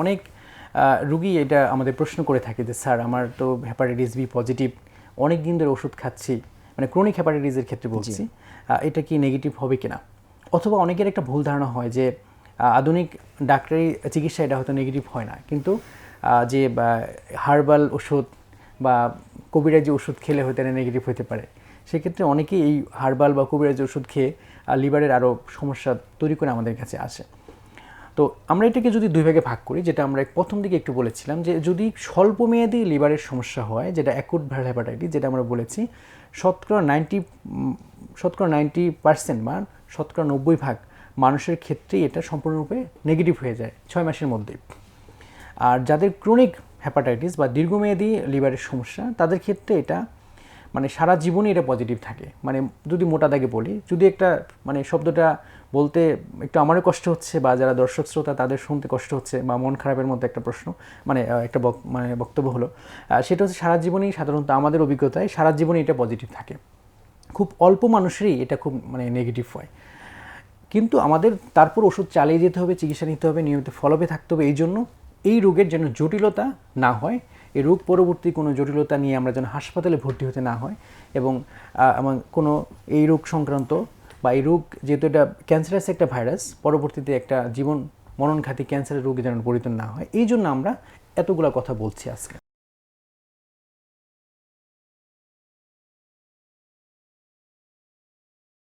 অনেক রুগী এটা আমাদের প্রশ্ন করে থাকে যে স্যার আমার তো হ্যাপাটাইটিস বি পজিটিভ অনেক দিন ধরে ওষুধ খাচ্ছি। মানে ক্রনিক হ্যাপাটাইটিসের ক্ষেত্রে বলছি। এটা কি নেগেটিভ হবে কিনা? অথবা অনেকের একটা ভুল ধারণা হয় যে আধুনিক ডাক্তারি চিকিৎসা এটা হয়তো নেগেটিভ হয় না। কিন্তু যে হার্বাল ওষুধ বা কবিরাজি ওষুধ খেলে হয়তো এটা নেগেটিভ হতে পারে। সেক্ষেত্রে অনেকেই এই হার্বাল বা কবিরাজি ওষুধ খেয়ে লিভারের আরও সমস্যা তৈরি করে আমাদের কাছে আসে। তো আমরা এটাকে যদি দুই ভাগে ভাগ করি, যেটা আমরা প্রথম দিকে একটু বলেছিলাম যে যদি স্বল্প মেয়াদী লিভারের সমস্যা হয়, যেটা অ্যাকুট ভাইরাল হেপাটাইটিস যেটা আমরা বলেছি, শতকরা নাইনটি শতকরা নাইনটি পার্সেন্ট বা শতকরা নব্বই ভাগ মানুষের ক্ষেত্রেই এটা সম্পূর্ণরূপে নেগেটিভ হয়ে যায় ছয় মাসের মধ্যেই। আর যাদের ক্রনিক হ্যাপাটাইটিস বা দীর্ঘমেয়াদী লিভারের সমস্যা, তাদের ক্ষেত্রে এটা মানে সারা জীবনই এটা পজিটিভ থাকে। মানে যদি মোটা দাগে বলি, যদি একটা মানে শব্দটা বলতে একটু আমারও কষ্ট হচ্ছে বা যারা দর্শক শ্রোতা তাদের শুনতে কষ্ট হচ্ছে বা মন খারাপের মধ্যে একটা প্রশ্ন মানে একটা মানে বক্তব্য হলো সেটা হচ্ছে সারা জীবনই সাধারণত আমাদের অভিজ্ঞতায় সারা জীবনই এটা পজিটিভ থাকে। খুব অল্প মানুষেরই এটা খুব মানে নেগেটিভ হয়। কিন্তু আমাদের তারপর ওষুধ চালিয়ে যেতে হবে, চিকিৎসা নিতে হবে, নিয়মিত ফলোপে থাকতে হবে, এই জন্য এই রোগের যেন জটিলতা না হয় এই রোগ পরবর্তী কোনো জটিলতা নিয়ে আমরা যেন হাসপাতালে ভর্তি হতে না হয় এবং আমার কোনো এই রোগ সংক্রান্ত বা এই রোগ যেহেতু এটা ক্যান্সারাস একটা ভাইরাস, পরবর্তীতে একটা জীবন মরণঘাতী ক্যান্সারের রোগে যেন পরিণত না হয়, এই জন্য আমরা এতগুলো কথা বলছি আজকে।